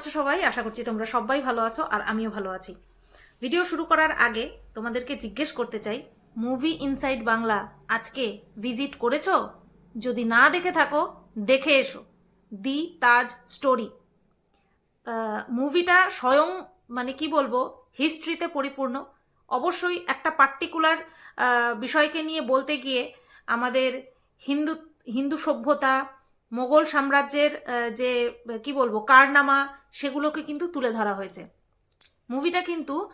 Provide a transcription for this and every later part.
আছো সবাই? আশা করছি তোমরা সবাই ভালো আছো আর আমিও ভালো আছি। ভিডিও শুরু করার আগে তোমাদেরকে জিজ্ঞেস করতে চাই মুভি ইনসাইড বাংলা আজকে ভিজিট করেছ? যদি না দেখে থাকো, দেখে এসো। দি তাজ স্টোরি মুভিটা স্বয়ং মানে কি বলব হিস্ট্রিতে পরিপূর্ণ। অবশ্যই একটা পার্টিকুলার বিষয়কে নিয়ে বলতে গিয়ে আমাদের হিন্দু হিন্দু সভ্যতা মোগল সাম্রাজ্যের যে, কি বলব, কারনামা, সেগুলোকে কিন্তু তুলে ধরা হয়েছে। মুভিটা কিন্তু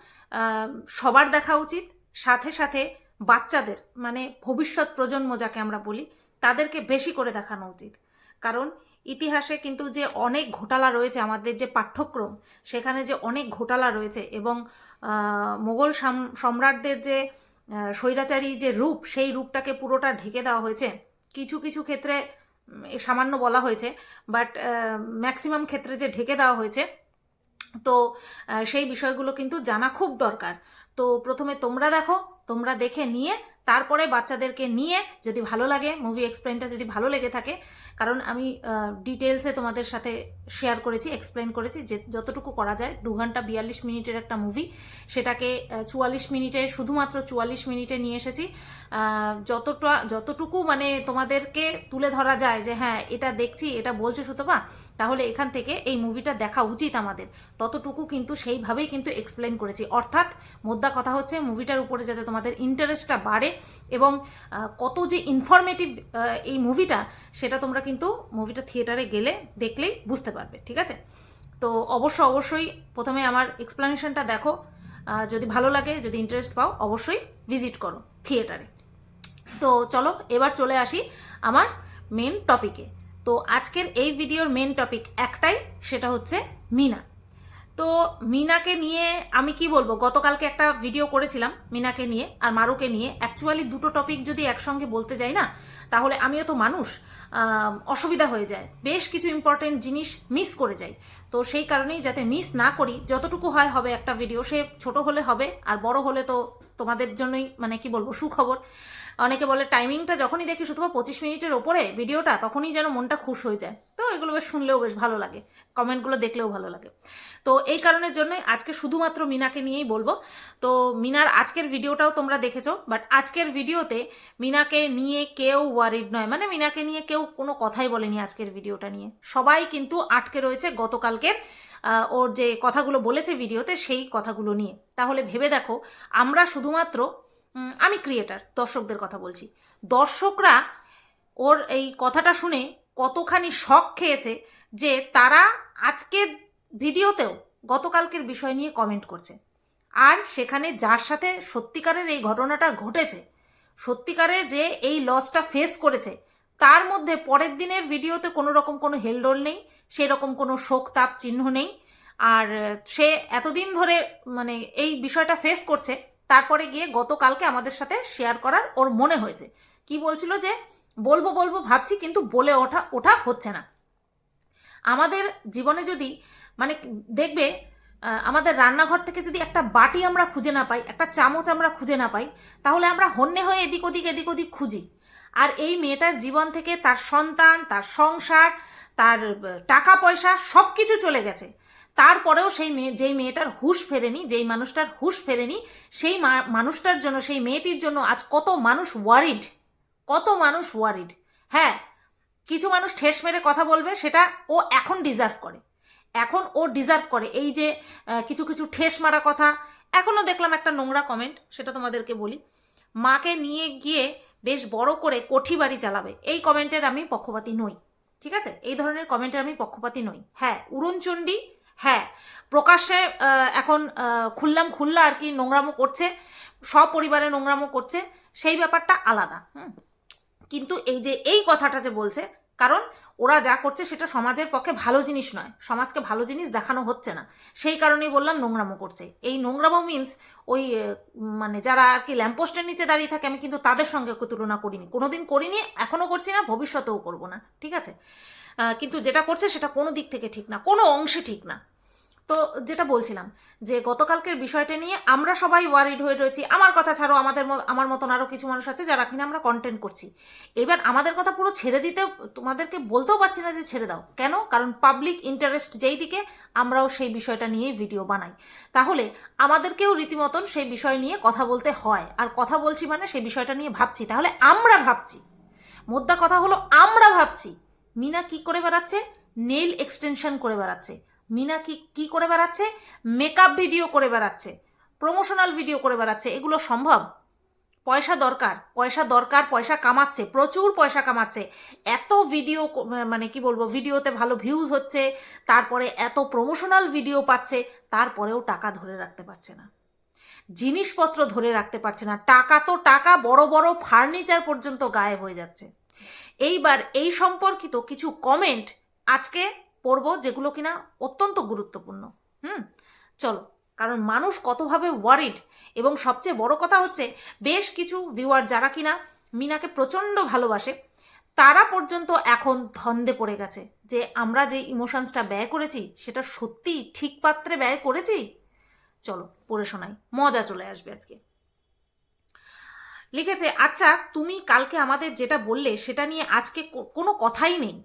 সবার দেখা উচিত, সাথে সাথে বাচ্চাদের মানে ভবিষ্যৎ প্রজন্ম যাকে আমরা বলি, তাদেরকে বেশি করে দেখানো উচিত। কারণ ইতিহাসে কিন্তু যে অনেক ঘোটালা রয়েছে, আমাদের যে পাঠ্যক্রম, সেখানে যে অনেক ঘোটালা রয়েছে এবং মোগল সাম- সম্রাটদের যে স্বৈরাচারী যে রূপ, সেই রূপটাকে পুরোটা ঢেকে দেওয়া হয়েছে। কিছু কিছু ক্ষেত্রে সামান্য বলা হয়েছে বাট ম্যাক্সিমাম ক্ষেত্রে যে ঢেকে দেওয়া হয়েছে, তো সেই বিষয়গুলো কিন্তু জানা খুব দরকার। তো প্রথমে তোমরা দেখো, তোমরা দেখে নিয়ে, তারপরে বাচ্চাদেরকে নিয়ে যদি ভালো লাগে মুভি এক্সপ্লেনটা যদি ভালো লেগে থাকে কারণ আমি ডিটেলসে তোমাদের সাথে শেয়ার করেছি এক্সপ্লেন করেছি যে যতটুকু করা যায়, দু ঘণ্টা বিয়াল্লিশ মিনিটের একটা মুভি সেটাকে চুয়াল্লিশ মিনিটে, শুধুমাত্র চুয়াল্লিশ মিনিটে নিয়ে এসেছি। যতটা, যতটুকু মানে তোমাদেরকে তুলে ধরা যায় যে হ্যাঁ এটা দেখছি, এটা বলছে সুতপা, তাহলে এখান থেকে এই মুভিটা দেখা উচিত আমাদের। ততটুকু কিন্তু সেইভাবেই কিন্তু এক্সপ্লেন করেছি। অর্থাৎ মোদ্দা কথা হচ্ছে মুভিটার উপরে যাতে তোমাদের ইন্টারেস্টটা বাড়ে এবং কত যে ইনফরমেটিভ এই মুভিটা সেটা তোমরা কিন্তু মুভিটা থিয়েটারে গেলে দেখলেই বুঝতে পারবে, ঠিক আছে? তো অবশ্য, অবশ্যই প্রথমে আমার এক্সপ্লানেশনটা দেখো। যদি ভালো লাগে, যদি ইন্টারেস্ট পাও, অবশ্যই ভিজিট করো থিয়েটারে তো চলো, এবার চলে আসি আমার মেন টপিকে তো আজকের এই ভিডিওর মেন টপিক একটাই, সেটা হচ্ছে মিনা। তো মিনাকে নিয়ে আমি কি বলব? গতকালকে একটা ভিডিও করেছিলাম মিনাকে নিয়ে আর মারুকে নিয়ে। অ্যাকচুয়ালি দুটো টপিক যদি একসঙ্গে বলতে যাই না, তাহলে আমিও তো মানুষ অসুবিধা হয়ে যায়। বেশ কিছু ইম্পর্টেন্ট জিনিস মিস করে যাই। তো সেই কারণেই যাতে মিস না করি, যতটুকু হয় হবে একটা ভিডিও সে ছোট হলে হবে, আর বড় হলে তো তোমাদের জন্যই মানে কি বলব, সুখবর। অনেকে বলে টাইমিংটা যখনই দেখি, শুধু পঁচিশ মিনিটের ওপরে ভিডিওটা, তখনই যেন মনটা খুশ হয়ে যায়। তো এগুলো বেশ শুনলেও বেশ ভালো লাগে, কমেন্টগুলো দেখলেও ভালো লাগে। তো এই কারণের জন্যই আজকে শুধুমাত্র মিনাকে নিয়েই বলব। তো মিনার আজকের ভিডিওটাও তোমরা দেখেছ বাট আজকের ভিডিওতে মিনাকে নিয়ে কেউ ওয়ারিড নয়। মানে মিনাকে নিয়ে কেউ কোনো কথাই বলেনি আজকের ভিডিওটা নিয়ে। সবাই কিন্তু আটকে রয়েছে গতকালকের ওর যে কথাগুলো বলেছে ভিডিওতে সেই কথাগুলো নিয়ে। তাহলে ভেবে দেখো, আমরা শুধুমাত্র আমি ক্রিয়েটার দর্শকদের কথা বলছি। দর্শকরা ওর এই কথাটা শুনে কতখানি শখ খেয়েছে যে তারা আজকের ভিডিওতেও গতকালকের বিষয় নিয়ে কমেন্ট করছে। আর সেখানে যার সাথে সত্যিকারের এই ঘটনাটা ঘটেছে সত্যিকারে যে এই লসটা ফেস করেছে তার মধ্যে পরের দিনের ভিডিওতে কোনো রকম কোনো হেলডোল নেই সেই রকম কোনো শোক তাপ চিহ্ন নেই। আর সে এতদিন ধরে মানে এই বিষয়টা ফেস করছে, তারপরে গিয়ে গতকালকে আমাদের সাথে শেয়ার করার ওর মনে হয়েছে। কি বলছিল যে, বলব বলব, ভাবছি, কিন্তু বলে ওঠা ওঠা হচ্ছে না। আমাদের জীবনে যদি মানে দেখবে আমাদের রান্নাঘর থেকে যদি একটা বাটি আমরা খুঁজে না পাই, একটা চামচ আমরা খুঁজে না পাই, তাহলে আমরা হন্যে হয়ে এদিক ওদিক এদিক ওদিক খুঁজি। আর এই মেয়েটার জীবন থেকে তার সন্তান, তার সংসার, তার টাকা পয়সা সব কিছু চলে গেছে। তারপরেও সেই মেয়ে, যেই মেয়েটার হুঁশ ফেরেনি, যেই মানুষটার হুঁশ ফেরেনি, সেই মানুষটার জন্য, সেই মেয়েটির জন্য আজ কত মানুষ ওয়ারিড কত মানুষ ওয়ারিড হ্যাঁ কিছু মানুষ ঠেস মেরে কথা বলবে, সেটা ও এখন ডিজার্ভ করে। এখন ও ডিজার্ভ করে। এই যে কিছু কিছু ঠেস মারা কথা এখনও দেখলাম একটা নোংরা কমেন্ট সেটা তোমাদেরকে বলি। মাকে নিয়ে গিয়ে বেশ বড় করে কঠি বাড়ি চালাবে। এই কমেন্টের আমি পক্ষপাতি নই। ঠিক আছে? এই ধরনের কমেন্টের আমি পক্ষপাতী নই। হ্যাঁ উড়নচণ্ডী হ্যাঁ প্রকাশ্যে এখন খুললাম, খুললা আর কি নোংরামো করছে, সপরিবারে নোংরামো করছে, সেই ব্যাপারটা আলাদা। হুম? কিন্তু এই যে এই কথাটা যে বলছে কারণ ওরা যা করছে সেটা সমাজের পক্ষে ভালো জিনিস নয়। সমাজকে ভালো জিনিস দেখানো হচ্ছে না। সেই কারণেই বললাম নোংরামো করছে। এই নোংরামো মিন্স ওই মানে যারা আর কি ল্যাম্পোস্টের নিচে দাঁড়িয়ে থাকে, আমি কিন্তু তাদের সঙ্গে তুলনা করিনি। কোনোদিন করিনি এখনও করছি না, ভবিষ্যতেও করব না। ঠিক আছে? কিন্তু যেটা করছে সেটা কোনো দিক থেকে ঠিক না, কোনো অংশে ঠিক না। তো যেটা বলছিলাম, যে গতকালকের বিষয়টা নিয়ে আমরা সবাই ওয়ারিড হয়ে রয়েছি। আমার কথা ছাড়ো, আমাদের আমার মতন আরও কিছু মানুষ আছে যারা কিনা আমরা কন্টেন্ট করছি। এবার আমাদের কথা পুরো ছেড়ে দিতে, তোমাদেরকে বলতেও পারছি না যে ছেড়ে দাও। কেন? কারণ পাবলিক ইন্টারেস্ট যেই দিকে, আমরাও সেই বিষয়টা নিয়েই ভিডিও বানাই। তাহলে আমাদেরকেও রীতিমতন সেই বিষয় নিয়ে কথা বলতে হয়। আর কথা বলছি মানে সেই বিষয়টা নিয়ে ভাবছি। তাহলে আমরা ভাবছি। মোদ্দা কথা হলো আমরা ভাবছি। মিনা কি করে বেড়াচ্ছে? নেল এক্সটেনশন করে বেড়াচ্ছে। মিনা কি কি করে বেড়াচ্ছে? মেকআপ ভিডিও করে বেড়াচ্ছে প্রমোশনাল ভিডিও করে বেড়াচ্ছে। এগুলো সম্ভব? পয়সা দরকার পয়সা দরকার, পয়সা কামাচ্ছে, প্রচুর পয়সা কামাচ্ছে। এত ভিডিও মানে কি বলব ভিডিওতে ভালো ভিউজ হচ্ছে, তারপরে এত প্রমোশনাল ভিডিও পাচ্ছে, তারপরেও টাকা ধরে রাখতে পারছে না। জিনিসপত্র ধরে রাখতে পারছে না। টাকা তো টাকা, বড় বড় ফার্নিচার পর্যন্ত গায়েব হয়ে যাচ্ছে। এইবার এই সম্পর্কিত কিছু কমেন্ট আজকে পড়ব যেগুলো কিনা অত্যন্ত গুরুত্বপূর্ণ। হুম? চলো, কারণ মানুষ কতভাবে ওয়ারিড এবং সবচেয়ে বড় কথা হচ্ছে বেশ কিছু ভিউয়ার যারা কিনা মিনাকে প্রচণ্ড ভালোবাসে, তারা পর্যন্ত এখন ধন্দে পড়ে গেছে যে আমরা যে ইমোশনসটা ব্যয় করেছি, সেটা সত্যি ঠিক পাত্রে ব্যয় করেছি? চলো, পড়ে শোনাই, মজা চলে আসবে আজকে। লিখেছে আচ্ছা তুমি কালকে আমাদের যেটা বললে, সেটা নিয়ে আজকে কোনো কথাই নেই।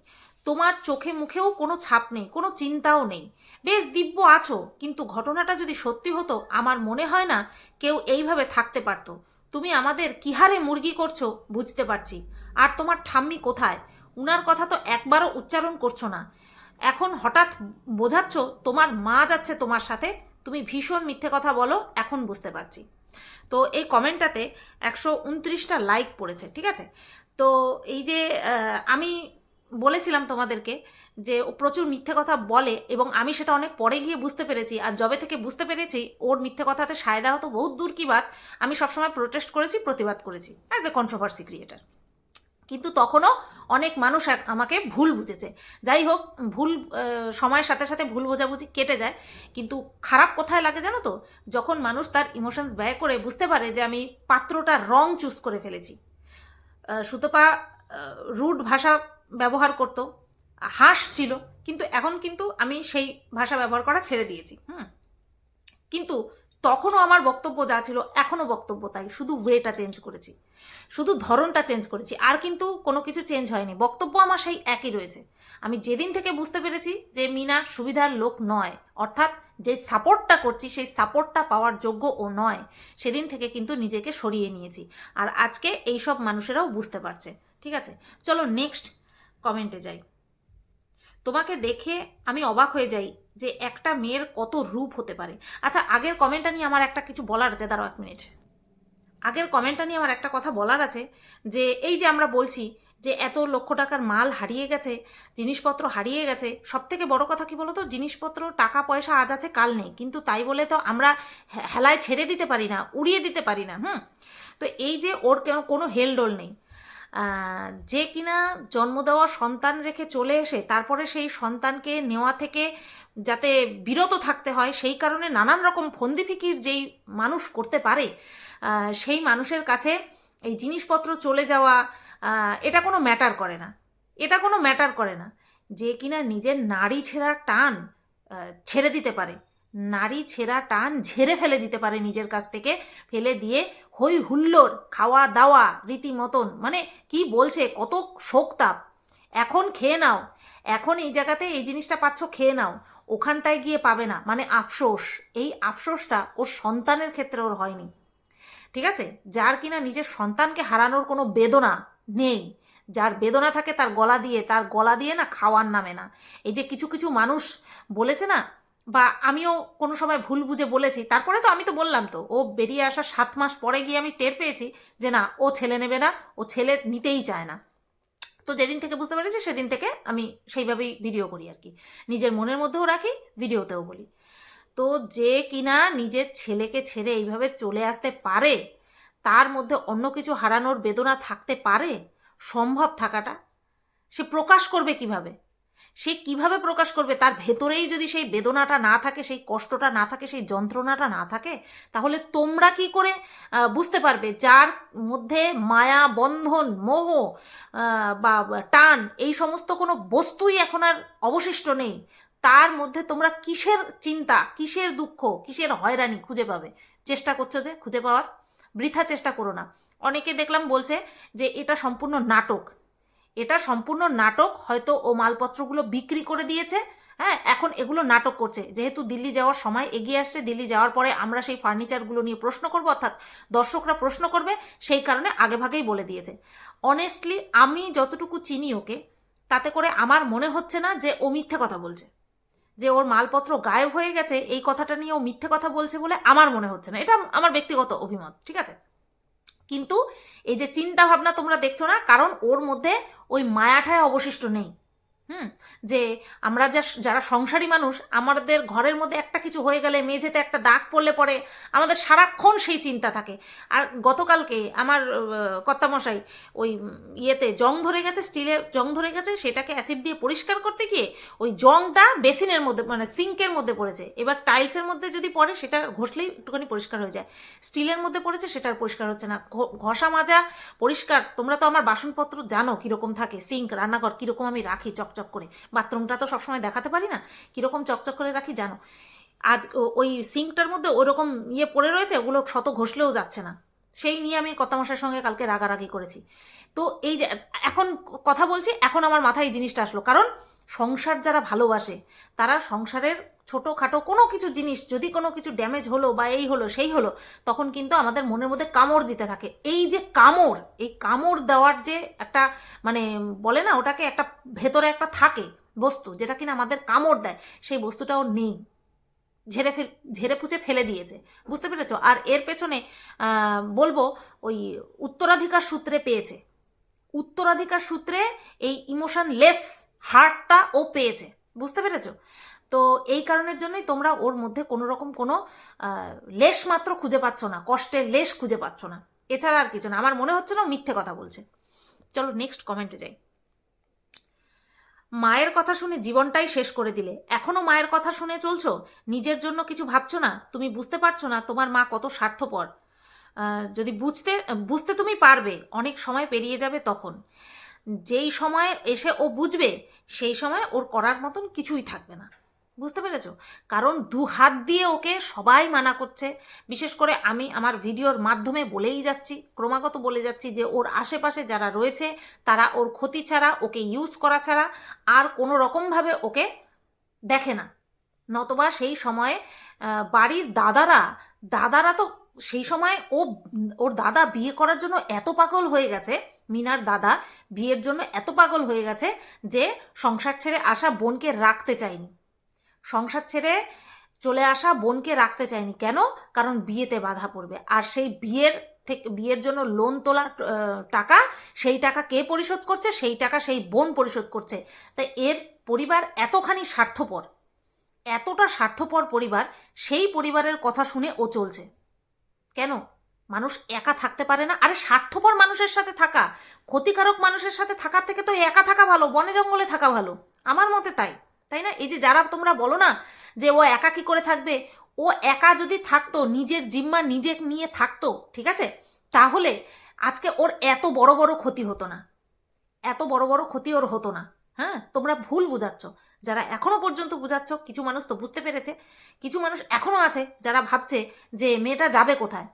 তোমার চোখে মুখেও কোনো ছাপ নেই, কোনো চিন্তাও নেই। বেশ দিব্য আছো, কিন্তু ঘটনাটা যদি সত্যি হতো, আমার মনে হয় না কেউ এইভাবে থাকতে পারতো। তুমি আমাদের কিহারে মুরগি করছ বুঝতে পারছি। আর তোমার ঠাম্মি কোথায়? উনার কথা তো একবারও উচ্চারণ করছ না। এখন হঠাৎ বোঝাচ্ছ তোমার মা যাচ্ছে তোমার সাথে? তুমি ভীষণ মিথ্যে কথা বলো, এখন বুঝতে পারছি। তো এই কমেন্টটাতে একশো উনত্রিশটা লাইক পড়েছে, ঠিক আছে? তো এই যে আমি বলেছিলাম তোমাদেরকে যে ও প্রচুর মিথ্যে কথা বলে এবং আমি সেটা অনেক পরে গিয়ে বুঝতে পেরেছি। আর যবে থেকে বুঝতে পেরেছি, ওর মিথ্যে কথাতে সায়দা হতো বহুত দূর কি বাত, আমি সবসময় প্রোটেস্ট করেছি, প্রতিবাদ করেছি অ্যাজ এ কন্ট্রোভার্সি ক্রিয়েটার কিন্তু তখনও অনেক মানুষ আমাকে ভুল বুঝেছে। যাই হোক, ভুল সময়ের সাথে সাথে ভুল বোঝাবুঝি কেটে যায়, কিন্তু খারাপ কোথায় লাগে জানো তো? যখন মানুষ তার ইমোশনস ব্যয় করে বুঝতে পারে যে আমি পাত্রটার রং চুজ করে ফেলেছি। সুতপা রুট ভাষা ব্যবহার করত, হাস ছিল, কিন্তু এখন কিন্তু আমি সেই ভাষা ব্যবহার করা ছেড়ে দিয়েছি, হুম। কিন্তু তখনও আমার বক্তব্য যা ছিল, এখনও বক্তব্য তাই, শুধু ওয়েটা চেঞ্জ করেছি, শুধু ধরনটা চেঞ্জ করেছি, আর কিন্তু কোনো কিছু চেঞ্জ হয়নি, বক্তব্য আমার সেই একই রয়েছে। আমি যেদিন থেকে বুঝতে পেরেছি যে মিনা সুবিধার লোক নয়, অর্থাৎ যে সাপোর্টটা করছি, সেই সাপোর্টটা পাওয়ার যোগ্য ও নয়, সেদিন থেকে কিন্তু নিজেকে সরিয়ে নিয়েছি, আর আজকে এইসব মানুষেরাও বুঝতে পারছে, ঠিক আছে? চলো নেক্সট কমেন্টে যাই। তোমাকে দেখে আমি অবাক হয়ে যাই যে একটা মেয়ের কত রূপ হতে পারে। আচ্ছা আগের কমেন্টটা নিয়ে আমার একটা কিছু বলার আছে, দাঁড়াও এক মিনিট। আগের কমেন্টটা নিয়ে আমার একটা কথা বলার আছে যে, এই যে আমরা বলছি যে এত লক্ষ টাকার মাল হারিয়ে গেছে, জিনিসপত্র হারিয়ে গেছে সব থেকে বড় কথা কি বলতো? জিনিসপত্র, টাকা, পয়সা আজ আছে, কাল নেই। কিন্তু তাই বলে তো আমরা হেলায় ছেড়ে দিতে পারি না, উড়িয়ে দিতে পারি না, হুম? তো এই যে ওর কেন- হেলডোল নেই। যে কিনা জন্ম দেওয়া সন্তান রেখে চলে এসে তারপরে সেই সন্তানকে নেওয়া থেকে যাতে বিরত থাকতে হয়, সেই কারণে নানান রকম ফন্দি ফিকির যেই মানুষ করতে পারে সেই মানুষের কাছে এই জিনিসপত্র চলে যাওয়া এটা কোনো ম্যাটার করে না। এটা কোনো ম্যাটার করে না। যে কিনা নিজের নারী ছেঁড়ার টান ছেড়ে দিতে পারে। নারী ছেঁড়া টান ঝেড়ে ফেলে দিতে পারে নিজের কাছ থেকে। ফেলে দিয়ে হই হুল্লোড়, খাওয়া দাওয়া রীতিমতন মানে কি বলছে, কত শোকতাপ। এখন খেয়ে নাও, এখন এই জায়গাতে এই জিনিসটা পাচ্ছ, খেয়ে নাও। ওখানটায় গিয়ে পাবে না মানে আফসোস। এই আফসোসটা ওর সন্তানের ক্ষেত্রে ওর হয়নি। ঠিক আছে? যার কিনা নিজের সন্তানকে হারানোর কোনো বেদনা নেই। যার বেদনা থাকে তার গলা দিয়ে, তার গলা দিয়ে না খাওয়ার নামে না। এই যে কিছু কিছু মানুষ বলেছে না বা আমিও কোনো সময় ভুল বুঝে বলেছি, তারপরে তো আমি তো বললাম তো, ও বেরিয়ে আসার সাত মাস পরে গিয়ে আমি টের পেয়েছি যে না, ও ছেলে নেবে না, ও ছেলে নিতেই চায় না। তো যেদিন থেকে বুঝতে পেরেছি, সেদিন থেকে আমি সেইভাবেই ভিডিও করি আর কি। নিজের মনের মধ্যেও রাখি, ভিডিওতেও বলি। তো যে কিনা নিজের ছেলেকে ছেড়ে এইভাবে চলে আসতে পারে, তার মধ্যে অন্য কিছু হারানোর বেদনা থাকতে পারে, সম্ভব থাকাটা, সে প্রকাশ করবে কীভাবে? সে কীভাবে প্রকাশ করবে? তার ভেতরেই যদি সেই বেদনাটা না থাকে, সেই কষ্টটা না থাকে, সেই যন্ত্রণাটা না থাকে, তাহলে তোমরা কি করে বুঝতে পারবে যার মধ্যে মায়া, বন্ধন, মোহ বা, টান এই সমস্ত কোনো বস্তুই এখন আর অবশিষ্ট নেই, তার মধ্যে তোমরা কিসের চিন্তা, কিসের দুঃখ, কিসের হয়রানি খুঁজে পাবে? চেষ্টা করছ যে খুঁজে পাওয়ার? বৃথা চেষ্টা করো না। অনেকে দেখলাম বলছে যে এটা সম্পূর্ণ নাটক। এটা সম্পূর্ণ নাটক, হয়তো ও মালপত্রগুলো বিক্রি করে দিয়েছে হ্যাঁ এখন এগুলো নাটক করছে। যেহেতু দিল্লি যাওয়ার সময় এগিয়ে আসছে, দিল্লি যাওয়ার পরে আমরা সেই ফার্নিচারগুলো নিয়ে প্রশ্ন করব, অর্থাৎ দর্শকরা প্রশ্ন করবে, সেই কারণে আগেভাগেই বলে দিয়েছে। অনেস্টলি আমি যতটুকু চিনি ওকে, তাতে করে আমার মনে হচ্ছে না যে ও মিথ্যে কথা বলছে। যে ওর মালপত্র গায়েব হয়ে গেছে, এই কথাটা নিয়ে ও মিথ্যে কথা বলছে বলে আমার মনে হচ্ছে না। এটা আমার ব্যক্তিগত অভিমত, ঠিক আছে? কিন্তু এই যে চিন্তা ভাবনা তোমরা দেখছ না, কারণ ওর মধ্যে ওই মায়াঠায় অবশিষ্ট নেই। হুম, যে আমরা যা যারা সংসারী মানুষ, আমাদের ঘরের মধ্যে একটা কিছু হয়ে গেলে মেঝেতে একটা দাগ পড়লে পরে আমাদের সারাক্ষণ সেই চিন্তা থাকে। আর গতকালকে আমার কর্তামশাই ওই ইয়েতে জং ধরে গেছে, স্টিলের জং ধরে গেছে, সেটাকে অ্যাসিড দিয়ে পরিষ্কার করতে গিয়ে ওই জংটা বেসিনের মধ্যে মানে সিঙ্কের মধ্যে পড়েছে। এবার টাইলসের মধ্যে যদি পড়ে, সেটা ঘষলেই একটুখানি পরিষ্কার হয়ে যায়। স্টিলের মধ্যে পড়েছে, সেটা পরিষ্কার হচ্ছে না। ঘষা মাজা পরিষ্কার, তোমরা তো আমার বাসনপত্র জানো কীরকম থাকে, সিঙ্ক, রান্নাঘর কীরকম আমি রাখি, চকচক করে। বাথরুমটা তো সবসময় দেখাতে পারি না। কীরকম চকচক করে রাখি জানো? আজ ওই সিঙ্কটার মধ্যে ওরকম ইয়ে পড়ে রয়েছে, ওগুলো শত ঘষলেও যাচ্ছে না। সেই নিয়ে আমি কথামশার সঙ্গে কালকে রাগারাগি করেছি। তো এই যে, এখন কথা বলছি, এখন আমার মাথায় এই জিনিসটা আসলো। কারণ সংসার যারা ভালোবাসে, তারা সংসারের ছোটোখাটো কোনো কিছু জিনিস, যদি কোনো কিছু ড্যামেজ হলো বা এই হলো, সেই হলো, তখন কিন্তু আমাদের মনের মধ্যে কামড় দিতে থাকে। এই যে কামড়, এই কামড় দেওয়ার যে একটা মানে বলে না, ওটাকে একটা ভেতরে একটা থাকে বস্তু, যেটা কিনা আমাদের কামড় দেয়, সেই বস্তুটাও নেই। ঝেড়ে ফেল, ঝেড়ে পুচে ফেলে দিয়েছে, বুঝতে পেরেছ? আর এর পেছনে বলব, ওই উত্তরাধিকার সূত্রে পেয়েছে। উত্তরাধিকার সূত্রে এই ইমোশন লেস হার্টটা ও পেয়েছে, বুঝতে পেরেছ? তো এই কারণের জন্যই তোমরা ওর মধ্যে কোনো রকম কোনো লেশ মাত্র খুঁজে পাচ্ছ না, কষ্টের লেশ খুঁজে পাচ্ছ না। এছাড়া আর কিছু না। আমার মনে হচ্ছে না মিথ্যে কথা বলছে। চলো নেক্সট কমেন্টে যাই। মায়ের কথা শুনে জীবনটাই শেষ করে দিলে। এখনও মায়ের কথা শুনে চলছো? নিজের জন্য কিছু ভাবছ না? তুমি বুঝতে পারছ না তোমার মা কত স্বার্থপর। যদি বুঝতে বুঝতে তুমি পারবে, অনেক সময় পেরিয়ে যাবে তখন। যেই সময় এসে ও বুঝবে, সেই সময় ওর করার মতন কিছুই থাকবে না। বুঝতে পেরেছ? কারণ দু হাত দিয়ে ওকে সবাই মানা করছে। বিশেষ করে আমি আমার ভিডিওর মাধ্যমে বলেই যাচ্ছি, ক্রমাগত বলে যাচ্ছি যে ওর আশেপাশে যারা রয়েছে, তারা ওর ক্ষতি ছাড়া, ওকে ইউজ করা ছাড়া আর কোনো রকমভাবে ওকে দেখে না। নতবা সেই সময়ে বাড়ির দাদারা দাদারা তো সেই সময় ও, ওর দাদা বিয়ে করার জন্য এত পাগল হয়ে গেছে, মিনার দাদা বিয়ের জন্য এত পাগল হয়ে গেছে যে সংসার ছেড়ে আসা বোনকে রাখতে চায়নি। সংসার ছেড়ে চলে আসা বোনকে রাখতে চায়নি। কেন? কারণ বিয়েতে বাধা পড়বে। আর সেই বিয়ের থেকে, বিয়ের জন্য লোন তোলার টাকা, সেই টাকা কে পরিশোধ করছে? সেই টাকা সেই বোন পরিশোধ করছে। তাই এর পরিবার এতখানি স্বার্থপর, এতটা স্বার্থপর পরিবার, সেই পরিবারের কথা শুনে ও চলছে। কেন? মানুষ একা থাকতে পারে না। আরে স্বার্থপর মানুষের সাথে থাকা, ক্ষতিকারক মানুষের সাথে থাকার থেকে তো একা থাকা ভালো, বনে জঙ্গলে থাকা ভালো। আমার মতে তাই। তাই না? এই যে যারা তোমরা বলো না যে ও একা কি করে থাকবে? ও একা যদি থাকতো, নিজের জিম্মা নিজে নিয়ে থাকতো, ঠিক আছে? তাহলে আজকে ওর এত বড় বড় ক্ষতি হতো না। এত বড় বড় ক্ষতি ওর হতো না। হ্যাঁ? তোমরা ভুল বুঝাচ্ছ। যারা এখনও পর্যন্ত বুঝাচ্ছ, কিছু মানুষ তো বুঝতে পেরেছে, কিছু মানুষ এখনও আছে যারা ভাবছে যে মেয়েটা যাবে কোথায়?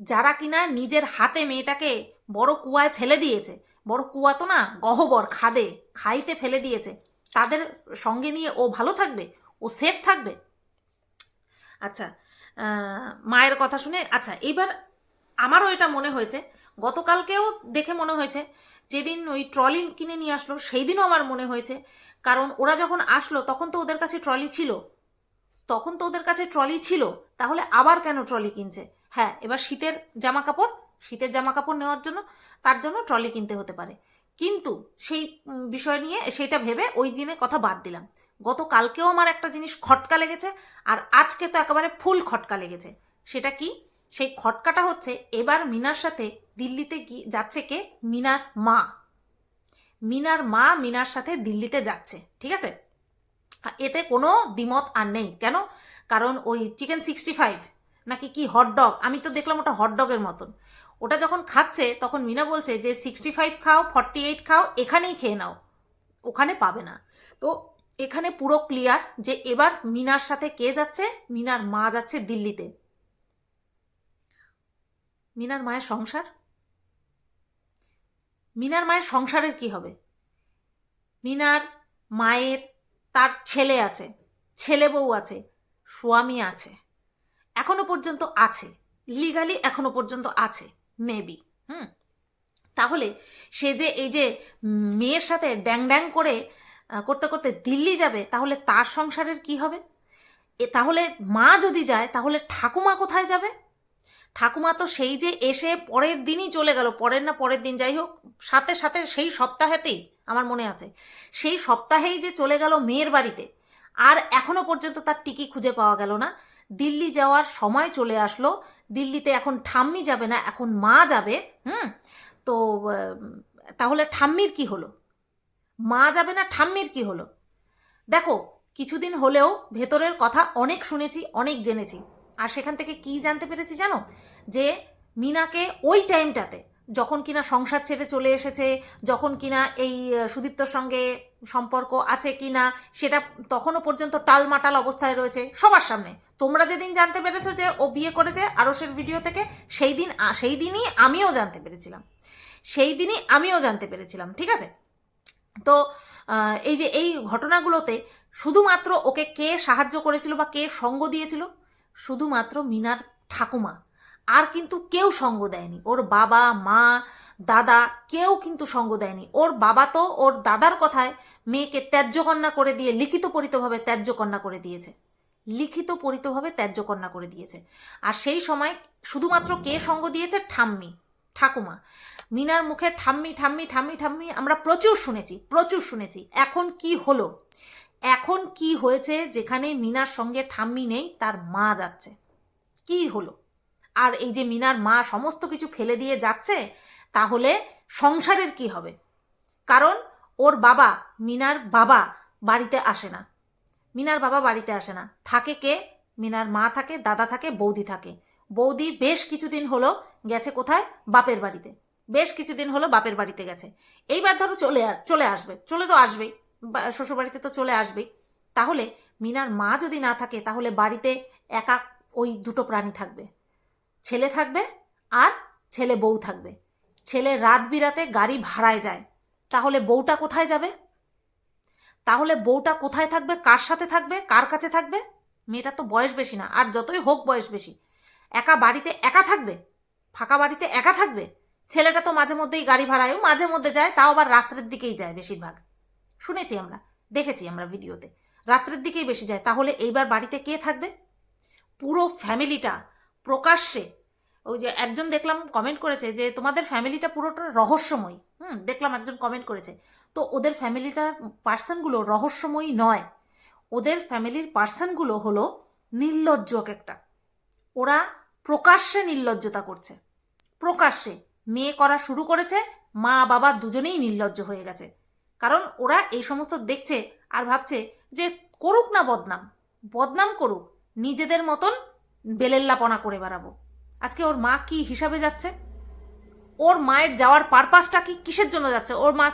যারা কিনা নিজের হাতে মেয়েটাকে বড় কুয়ায় ফেলে দিয়েছে। বড় কুয়া তো না, গহ্বর, খাদে, খাইতে ফেলে দিয়েছে। তাদের সঙ্গে নিয়ে ও ভালো থাকবে, ও সেফ থাকবে। আচ্ছা মায়ের কথা শুনে আচ্ছা এইবার আমারও এটা মনে হয়েছে, গতকালকেও দেখে মনে হয়েছে, যেদিন ওই ট্রলি কিনে নিয়ে আসলো সেই দিনও আমার মনে হয়েছে, কারণ ওরা যখন আসলো, তখন তো ওদের কাছে ট্রলি ছিল। তখন তো ওদের কাছে ট্রলি ছিল, তাহলে আবার কেন ট্রলি কিনছে? হ্যাঁ এবার শীতের জামা কাপড় শীতের জামা কাপড় নেওয়ার জন্য, তার জন্য ট্রলি কিনতে হতে পারে। কিন্তু সেই বিষয় নিয়ে সেটা ভেবে ওই দিনের কথা বাদ দিলাম। গতকালকেও আমার একটা জিনিস খটকা লেগেছে আর আজকে তো একেবারে ফুল খটকা লেগেছে। সেটা কি? সেই খটকাটা হচ্ছে এবার মিনার সাথে দিল্লিতে গিয়ে যাচ্ছে কে? মিনার মা। মিনার মা মিনার সাথে দিল্লিতে যাচ্ছে, ঠিক আছে? এতে কোনো দ্বিমত আর নেই। কেন? কারণ ওই চিকেন সিক্সটি ফাইভ নাকি কি হটডগ? আমি তো দেখলাম ওটা হটডগের মতন। ওটা যখন খাচ্ছে, তখন মিনা বলছে যে সিক্সটি ফাইভ খাও ফর্টি এইট খাও, এখানেই খেয়ে নাও। ওখানে পাবে না। তো এখানে পুরো ক্লিয়ার যে, এবার মিনার সাথে কে যাচ্ছে? মিনার মা যাচ্ছে দিল্লিতে। মিনার মায়ের সংসার? মিনার মায়ের সংসারের কি হবে? মিনার মায়ের তার ছেলে আছে, ছেলে বউ আছে, স্বামী আছে, এখনও পর্যন্ত আছে লিগালি এখনও পর্যন্ত আছে। Maybe hmm. তাহলে সে যে এই যে মেয়ের সাথে ড্যাং ড্যাং করে করতে করতে দিল্লি যাবে, তাহলে তার সংসারের কি হবে? এ তাহলে মা যদি যায়, তাহলে ঠাকুমা কোথায় যাবে? ঠাকুমা তো সেই যে এসে পরের দিনই চলে গেল, পরের না পরের দিন, যাই হোক, সাথে সাথে সেই সপ্তাহেতেই আমার মনে আছে, সেই সপ্তাহেই যে চলে গেল মেয়ের বাড়িতে, আর এখনও পর্যন্ত তার টিকি খুঁজে পাওয়া গেল না। দিল্লি যাওয়ার সময় চলে আসলো দিল্লিতে এখন ঠাম্মি যাবে না, এখন মা যাবে, হুম? তো তাহলে ঠাম্মির কি হলো? মা যাবে না, ঠাম্মির কি হলো? দেখো, কিছুদিন হলেও ভেতরের কথা অনেক শুনেছি, অনেক জেনেছি। আর সেখান থেকে কি জানতে পেরেছি জানো? যে মিনাকে ওই টাইমটাতে যখন কিনা সংসার ছেড়ে চলে এসেছে, যখন কিনা এই সুদীপ্তর সঙ্গে সম্পর্ক আছে কিনা, সেটা তখনও পর্যন্ত টালমাটাল অবস্থায় রয়েছে সবার সামনে। তোমরা যেদিন জানতে পেরেছ যে ও বিয়ে করেছে আরসের ভিডিও থেকে, সেই দিন সেই দিনই আমিও জানতে পেরেছিলাম। সেই দিনই আমিও জানতে পেরেছিলাম, ঠিক আছে? তো এই যে এই ঘটনাগুলোতে শুধুমাত্র ওকে কে সাহায্য করেছিল বা কে সঙ্গ দিয়েছিল? শুধুমাত্র মিনার ঠাকুমা। আর কিন্তু কেউ সঙ্গ দেয়নি। ওর বাবা, মা, দাদা কেউ কিন্তু সঙ্গ দেয়নি। ওর বাবা তো ওর দাদার কথায় মেয়েকে ত্যায্য কন্যা করে দিয়ে লিখিত পরিতভাবে ত্যায্য কন্যা করে দিয়েছে। লিখিত পরিতভাবে ত্যায্য কন্যা করে দিয়েছে। আর সেই সময় শুধুমাত্র কে সঙ্গ দিয়েছে? ঠাম্মি, ঠাকুমা। মিনার মুখে ঠাম্মি ঠাম্মি ঠাম্মি ঠাম্মি আমরা প্রচুর শুনেছি প্রচুর শুনেছি। এখন কি হলো? এখন কি হয়েছে যেখানে মিনার সঙ্গে ঠাম্মি নেই, তার মা যাচ্ছে। কি হলো? আর এই যে মিনার মা সমস্ত কিছু ফেলে দিয়ে যাচ্ছে, তাহলে সংসারের কি হবে? কারণ ওর বাবা মিনার বাবা বাড়িতে আসে না। মিনার বাবা বাড়িতে আসে না। থাকে কে? মিনার মা থাকে, দাদা থাকে, বৌদি থাকে। বৌদি বেশ কিছুদিন হলো গেছে কোথায়? বাপের বাড়িতে। বেশ কিছুদিন হলো বাপের বাড়িতে গেছে। এইবার ধরো চলে চলে আসবে। চলে তো আসবেই। বা- শ্বশুরবাড়িতে তো চলে আসবেই। তাহলে মিনার মা যদি না থাকে, তাহলে বাড়িতে একা ওই দুটো প্রাণী থাকবে। ছেলে থাকবে আর ছেলে বউ থাকবে। ছেলে রাত বিরাতে গাড়ি ভাড়ায় যায়। তাহলে বউটা কোথায় যাবে? তাহলে বউটা কোথায় থাকবে? কার সাথে থাকবে? কার কাছে থাকবে? মেয়েটা তো বয়স বেশি না, আর যতই হোক বয়স বেশি। একা বাড়িতে একা থাকবে? ফাঁকা বাড়িতে একা থাকবে? ছেলেটা তো মাঝে মধ্যেই গাড়ি ভাড়ায়ও মাঝে মধ্যে যায়, তাও আবার রাত্রের দিকেই যায় বেশিরভাগ। শুনেছি আমরা, দেখেছি আমরা ভিডিওতে। রাত্রের দিকেই বেশি যায়, তাহলে এইবার বাড়িতে কে থাকবে? পুরো ফ্যামিলিটা প্রকাশ্যে। ওই যে একজন দেখলাম কমেন্ট করেছে যে, তোমাদের ফ্যামিলিটা পুরোটা রহস্যময়। হুম, দেখলাম একজন কমেন্ট করেছে। তো ওদের ফ্যামিলিটার পার্সনগুলো রহস্যময়ী নয়। ওদের ফ্যামিলির পার্সনগুলো হলো নির্লজ্জ এক একটা। ওরা প্রকাশ্যে নির্লজ্জতা করছে। প্রকাশ্যে। মেয়ে করা শুরু করেছে, মা, বাবা দুজনেই নির্লজ্জ হয়ে গেছে। কারণ ওরা এই সমস্ত দেখছে আর ভাবছে যে, করুক না বদনাম। বদনাম করুক। নিজেদের মতন বেলেল্লাপনা করে বেড়াবো। আজকে ওর মা কি হিসাবে যাচ্ছে? ওর মায়ের যাওয়ার পারপাসটা কি কিসের জন্য যাচ্ছে? ওর মা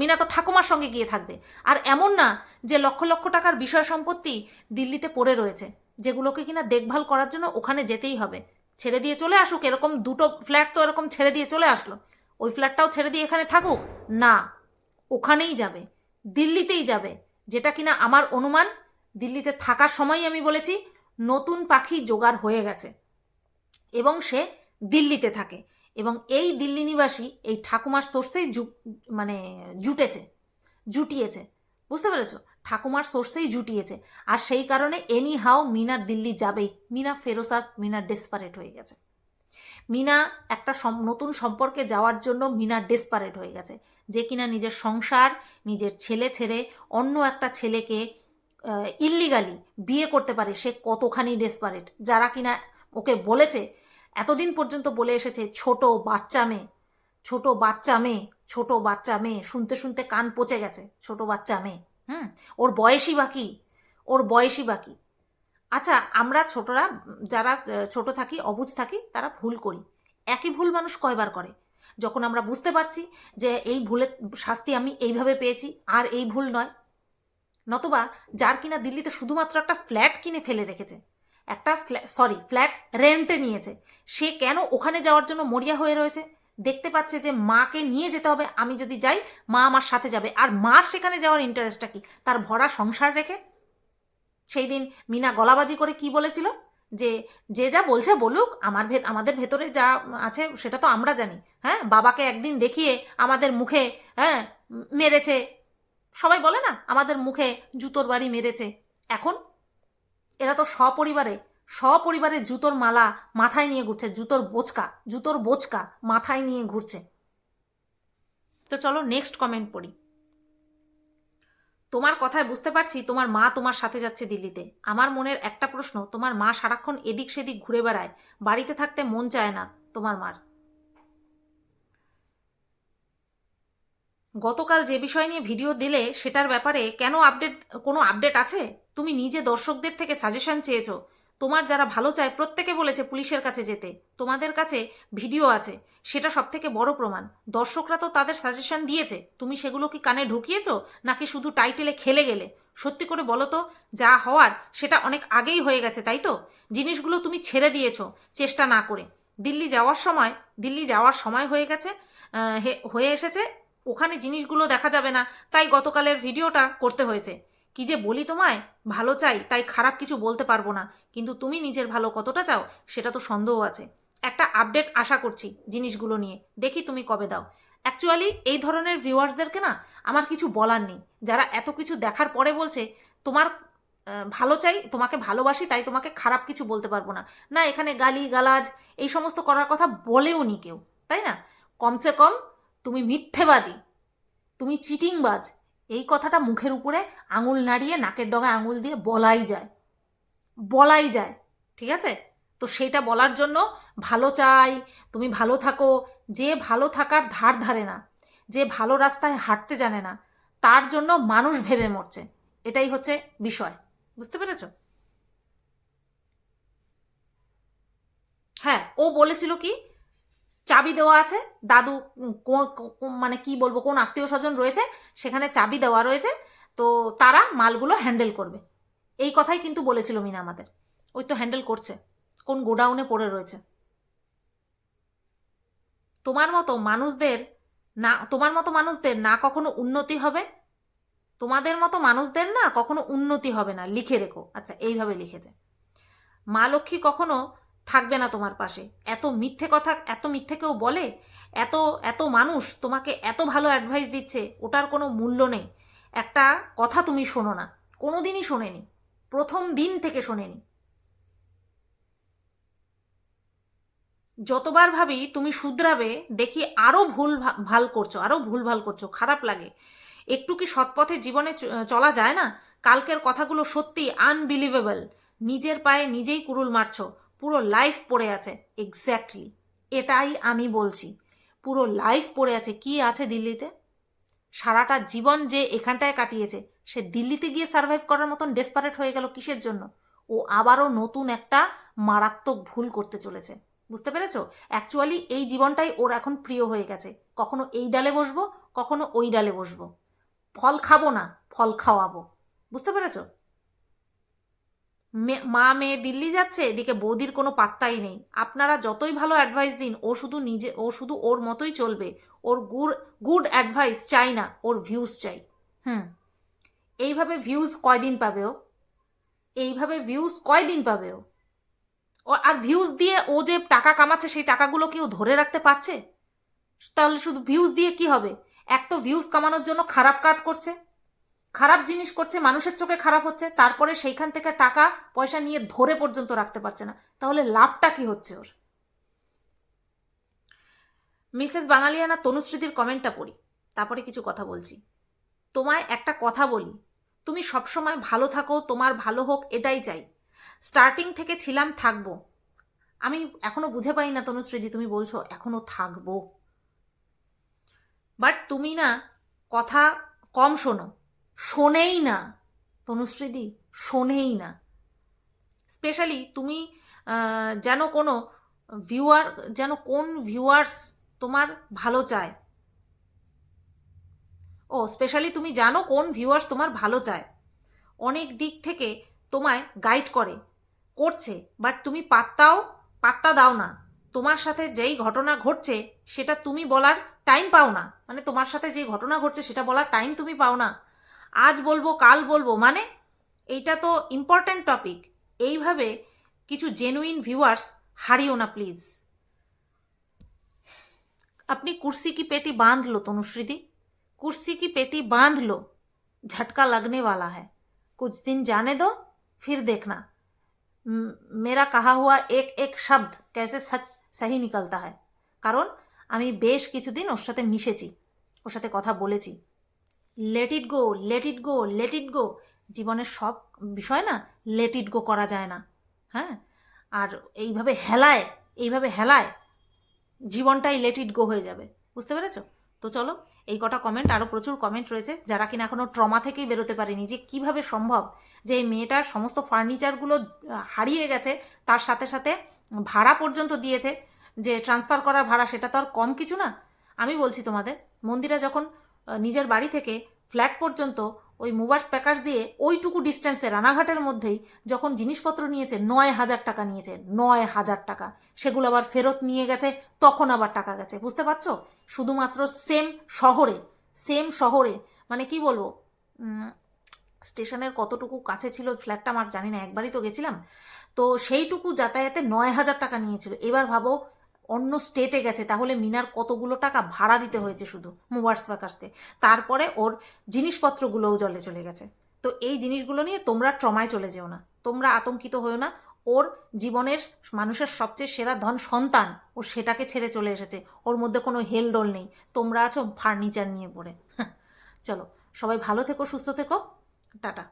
মিনা তো ঠাকুমার সঙ্গে গিয়ে থাকবে। আর এমন না যে লক্ষ লক্ষ টাকার বিষয় সম্পত্তি দিল্লিতে পড়ে রয়েছে, যেগুলোকে কিনা দেখভাল করার জন্য ওখানে যেতেই হবে। ছেড়ে দিয়ে চলে আসুক, এরকম দুটো ফ্ল্যাট তো এরকম ছেড়ে দিয়ে চলে আসলো। ওই ফ্ল্যাটটাও ছেড়ে দিয়ে এখানে থাকুক? না, ওখানেই যাবে, দিল্লিতেই যাবে। যেটা কিনা আমার অনুমান, দিল্লিতে থাকার সময়ই আমি বলেছি নতুন পাখি জোগাড় হয়ে গেছে এবং সে দিল্লিতে থাকে এবং এই দিল্লি নিবাসী, এই ঠাকুমার সোর্সেই জু- মানে জুটেছে, জুটিয়েছে। বুঝতে পেরেছ? ঠাকুমার সোর্সেই জুটিয়েছে। আর সেই কারণে এনি হাও মিনা দিল্লি যাবেই। মিনা ফেরোসাস, মিনা ডেসপারেট হয়ে গেছে। মিনা একটা নতুন সম্পর্কে যাওয়ার জন্য মিনা ডেসপারেট হয়ে গেছে। যে কিনা নিজের সংসার, নিজের ছেলে ছেড়ে অন্য একটা ছেলেকে ইল্লিগালি বিয়ে করতে পারে সে কতখানি ডেসপারেট যারা কিনা ওকে বলেছে, এতদিন পর্যন্ত বলে এসেছে, ছোট বাচ্চা মেয়ে, ছোট বাচ্চা মেয়ে, ছোট বাচ্চা মেয়ে। শুনতে শুনতে কান পচে গেছে, ছোট বাচ্চা মেয়ে, হুম, ওর বয়সই বাকি ওর বয়সই বাকি আচ্ছা আমরা ছোটরা যারা ছোট থাকি অবুঝ থাকি, তারা ভুল করি। একই ভুল মানুষ কয়বার করে? যখন আমরা বুঝতে পারছি যে এই ভুলের শাস্তি আমি এইভাবে পেয়েছি, আর এই ভুল নয় নতবা যার কিনা দিল্লিতে শুধুমাত্র একটা ফ্ল্যাট কিনে ফেলে রেখেছে। একটা সরি, ফ্ল্যাট রেন্টে নিয়েছে। সে কেন ওখানে যাওয়ার জন্য মরিয়া হয়ে রয়েছে? দেখতে পাচ্ছে যে মাকে নিয়ে যেতে হবে, আমি যদি যাই, মা আমার সাথে যাবে। আর মার সেখানে যাওয়ার ইন্টারেস্টটা কি? তার ভরা সংসার রেখে? সেই দিন মিনা গলাবাজি করে কি বলেছিল? যে যে যা বলছে বলুক, আমার ভেত আমাদের ভেতরে যা আছে সেটা তো আমরা জানি। হ্যাঁ? বাবাকে একদিন দেখিয়ে আমাদের মুখে হ্যাঁ মেরেছে। সবাই বলে না, আমাদের মুখে জুতোর বাড়ি মেরেছে। এখন এরা তো সপরিবারে সপরিবারে জুতোর মালা মাথায় নিয়ে ঘুরছে, জুতোর বোচকা জুতোর বোচকা মাথায় নিয়ে ঘুরছে। তো চলো নেক্সট কমেন্ট পড়ি। তোমার কথায় বুঝতে পারছি তোমার মা তোমার সাথে যাচ্ছে দিল্লিতে। আমার মনের একটা প্রশ্ন, তোমার মা সারাক্ষণ এদিক সেদিক ঘুরে বেড়ায়, বাড়িতে থাকতে মন চায় না তোমার মার। গতকাল যে বিষয় নিয়ে ভিডিও দিলে সেটার ব্যাপারে কেন আপডেট, কোনো আপডেট আছে? তুমি নিজে দর্শকদের থেকে সাজেশন চেয়েছো। তোমার যারা ভালো চায়, প্রত্যেকে বলেছে পুলিশের কাছে যেতে। তোমাদের কাছে ভিডিও আছে, সেটা সব থেকে বড় প্রমাণ। দর্শকরা তো তাদের সাজেশন দিয়েছে। তুমি সেগুলো কি কানে ঢুকিয়েছো, নাকি শুধু টাইটেলে খেলে গেলে? সত্যি করে বলো তো, যা হওয়ার সেটা অনেক আগেই হয়ে গেছে, তাই তো? জিনিসগুলো তুমি ছেড়ে দিয়েছ, চেষ্টা না করে। দিল্লি যাওয়ার সময়, দিল্লি যাওয়ার সময় হয়ে গেছে হয়ে এসেছে ওখানে জিনিসগুলো দেখা যাবে না, তাই গতকালের ভিডিওটা করতে হয়েছে। কি যে বলি তোমায়, ভালো চাই, তাই খারাপ কিছু বলতে পারব না। কিন্তু তুমি নিজের ভালো কতটা চাও, সেটা তো সন্দেহ আছে। একটা আপডেট আশা করছি জিনিসগুলো নিয়ে। দেখি তুমি কবে দাও। অ্যাকচুয়ালি এই ধরনের ভিউয়ার্সদেরকে না, আমার কিছু বলার নেই। যারা এত কিছু দেখার পরে বলছে, তোমার ভালো চাই, তোমাকে ভালোবাসি, তাই তোমাকে খারাপ কিছু বলতে পারব না। না, এখানে গালি গালাজ এই সমস্ত করার কথা বলেও নি কেউ, তাই না? কমসে কম তুমি মিথ্যেবাদী। তুমি চিটিংবাজ। এই কথাটা মুখের উপরে আঙুল নাড়িয়ে, নাকের ডগায় আঙুল দিয়ে বলাই যায়। বলাই যায়, ঠিক আছে? তো সেটা বলার জন্য ভালো চাই, তুমি ভালো থাকো। যে ভালো থাকার ধার ধারে না, যে ভালো রাস্তায় হাঁটতে জানে না, তার জন্য মানুষ ভেবে মরছে। এটাই হচ্ছে বিষয়। বুঝতে পেরেছ? হ্যাঁ ও বলেছিল কি চাবি দেওয়া আছে। দাদু মানে কি বলব, কোন আত্মীয় স্বজন রয়েছে, সেখানে চাবি দেওয়া রয়েছে। তো তারা মালগুলো হ্যান্ডেল করবে। এই কথাই কিন্তু বলেছিল মিনা আমাদের। ওই তো হ্যান্ডেল করছে, কোন গোডাউনে পড়ে রয়েছে। তোমার মতো মানুষদের না, তোমার মতো মানুষদের না কখনো উন্নতি হবে? তোমাদের মতো মানুষদের না কখনো উন্নতি হবে না, লিখে রেখো। আচ্ছা এইভাবে লিখেছে। মা লক্ষ্মী কখনো থাকবে না তোমার পাশে। এত মিথ্যে কথা, এত মিথ্যে কেউ বলে? এত এত মানুষ তোমাকে এত ভালো অ্যাডভাইস দিচ্ছে, ওটার কোনো মূল্য নেই। একটা কথা তুমি শোনো না। কোনো দিনই শোনেনি। প্রথম দিন থেকে শোনেনি। যতবার ভাবি তুমি শুধরাবে, দেখি আরও ভুল ভালো করছ আরও ভুল ভালো করছ, খারাপ লাগে। একটু কি সৎপথে জীবনে চলা যায় না? কালকের কথাগুলো সত্যি আনবিলিভেবল নিজের পায়ে নিজেই কুরুল মারছো। পুরো লাইফ পড়ে আছে এক্স্যাক্টলি এটাই আমি বলছি, পুরো লাইফ পড়ে আছে। কি আছে দিল্লিতে? সারাটা জীবন যে এখানটায় কাটিয়েছে, সে দিল্লিতে গিয়ে সার্ভাইভ করার মতন ডেসপারেট হয়ে গেল কিসের জন্য? ও আবারও নতুন একটা মারাত্মক ভুল করতে চলেছে। বুঝতে পেরেছ? অ্যাকচুয়ালি এই জীবনটাই ওর এখন প্রিয় হয়ে গেছে। কখনো এই ডালে বসবো, কখনো ওই ডালে বসবো। ফল খাব না, ফল খাওয়াবো। বুঝতে পেরেছ? মে- মেয়ে দিল্লি যাচ্ছে, এদিকে বৌদির কোনো পাত্তাই নেই। আপনারা যতই ভালো অ্যাডভাইস দিন, ও শুধু নিজে, ও শুধু ওর মতোই চলবে। ওর গুড গুড অ্যাডভাইস চাই না, ওর ভিউজ চাই। হুম। এইভাবে ভিউজ কয়দিন পাবে ও? এইভাবে ভিউজ কয়দিন পাবে ও? আর ভিউজ দিয়ে ও যে টাকা কামাচ্ছে, সেই টাকাগুলো কি ও ধরে রাখতে পারছে? তাহলে শুধু ভিউজ দিয়ে কি হবে? এক তো ভিউজ কামানোর জন্য খারাপ কাজ করছে। খারাপ জিনিস করছে, মানুষের চোখে খারাপ হচ্ছে, তারপরে সেইখান থেকে টাকা, পয়সা নিয়ে ধরে পর্যন্ত রাখতে পারছে না। তাহলে লাভটা কি হচ্ছে ওর? মিসেস বাঙালিয়ানা তনুশ্রীতির কমেন্টটা পড়ি, তারপরে কিছু কথা বলছি। তোমায় একটা কথা বলি, তুমি সবসময় ভালো থাকো, তোমার ভালো হোক, এটাই চাই। স্টার্টিং থেকে ছিলাম, থাকব। আমি এখনও বুঝে পাই না তনুশ্রীদি, তুমি বলছো এখনও থাকব। বাট তুমি না কথা কম শোনো। শোনেই না, তনুশ্রীদি, শোনেই না। স্পেশালি তুমি যেন কোনো ভিউয়ার, যেন কোন ভিউয়ার্স তোমার ভালো চায়। ও, স্পেশালি তুমি জানো কোন ভিউয়ার্স তোমার ভালো চায়। অনেক দিক থেকে তোমায় গাইড করে, করছে, বাট তুমি পাত্তাও, পাত্তা দাও না। তোমার সাথে যেই ঘটনা ঘটছে, সেটা তুমি বলার টাইম পাও না। মানে তোমার সাথে যে ঘটনা ঘটছে, সেটা বলার টাইম তুমি পাও না। আজ বলবো কাল বলবো মানে এইটা তো ইম্পর্ট্যান্ট টপিক এইভাবে কিছু জেনুইন ভিউয়ার্স হারিও না প্লিজ अपनी कुर्सी की पेटी बांध लो तनुश्री दी कुर्सी की पेटी बांध लो झटका लगने वाला है कुछ दिन जाने दो फिर देखना म- मेरा कहा हुआ एक एक शब्द कैसे सच सही निकलता है কারণ আমি বেশ কিছুদিন ওর সাথে মিশেছি ওর সাথে কথা বলেছি Let it go let it go let it go জীবনের সব বিষয় না লেট ইট গো করা যায় না। হ্যাঁ? আর এইভাবে হেলায় এইভাবে হেলায় জীবনটাই লেট ইট গো হয়ে যাবে। বুঝতে পেরেছ? তো চলো, এই কটা কমেন্ট আরও প্রচুর কমেন্ট রয়েছে, যারা কিনা এখনও ট্রমা থেকেই বেরোতে পারেনি যে কীভাবে সম্ভব যে এই মেয়েটার সমস্ত ফার্নিচারগুলো হারিয়ে গেছে, তার সাথে সাথে ভাড়া পর্যন্ত দিয়েছে, যে ট্রান্সফার করার ভাড়া সেটা তো আর কম কিছু না। আমি বলছি তোমাদের, মন্দিরা যখন নিজের বাড়ি থেকে ফ্ল্যাট পর্যন্ত ওই মুভার্স প্যাকার্স দিয়ে ওইটুকু ডিস্টেন্সে রানাঘাটের মধ্যেই যখন জিনিসপত্র নিয়েছে নয় হাজার টাকা নিয়েছে নয় হাজার টাকা। সেগুলো আবার ফেরত নিয়ে গেছে, তখন আবার টাকা গেছে, বুঝতে পারছ? শুধুমাত্র সেম শহরে সেম শহরে মানে কি বলব? স্টেশনের কতটুকু কাছে ছিল ফ্ল্যাটটা আমার জানি না, একবারই তো গেছিলাম। তো সেইটুকু যাতায়াতে নয় হাজার টাকা নিয়েছিল। এবার ভাবো অন্য স্টেটে গেছে, তাহলে মিনার কতগুলো টাকা ভাড়া দিতে হয়েছে শুধু প্যাকার্সকে তারপরে ওর জিনিসপত্রগুলোও জলে চলে গেছে। তো এই জিনিসগুলো নিয়ে তোমরা ট্রমায় চলে যেও না। তোমরা আতঙ্কিত হয়েও না। ওর জীবনের মানুষের সবচেয়ে সেরা ধন সন্তান ও সেটাকে ছেড়ে চলে এসেছে। ওর মধ্যে কোনো হেলডোল নেই। তোমরা আছো ফার্নিচার নিয়ে পড়ে। চলো, সবাই ভালো থেকো, সুস্থ থেকো। টাটা।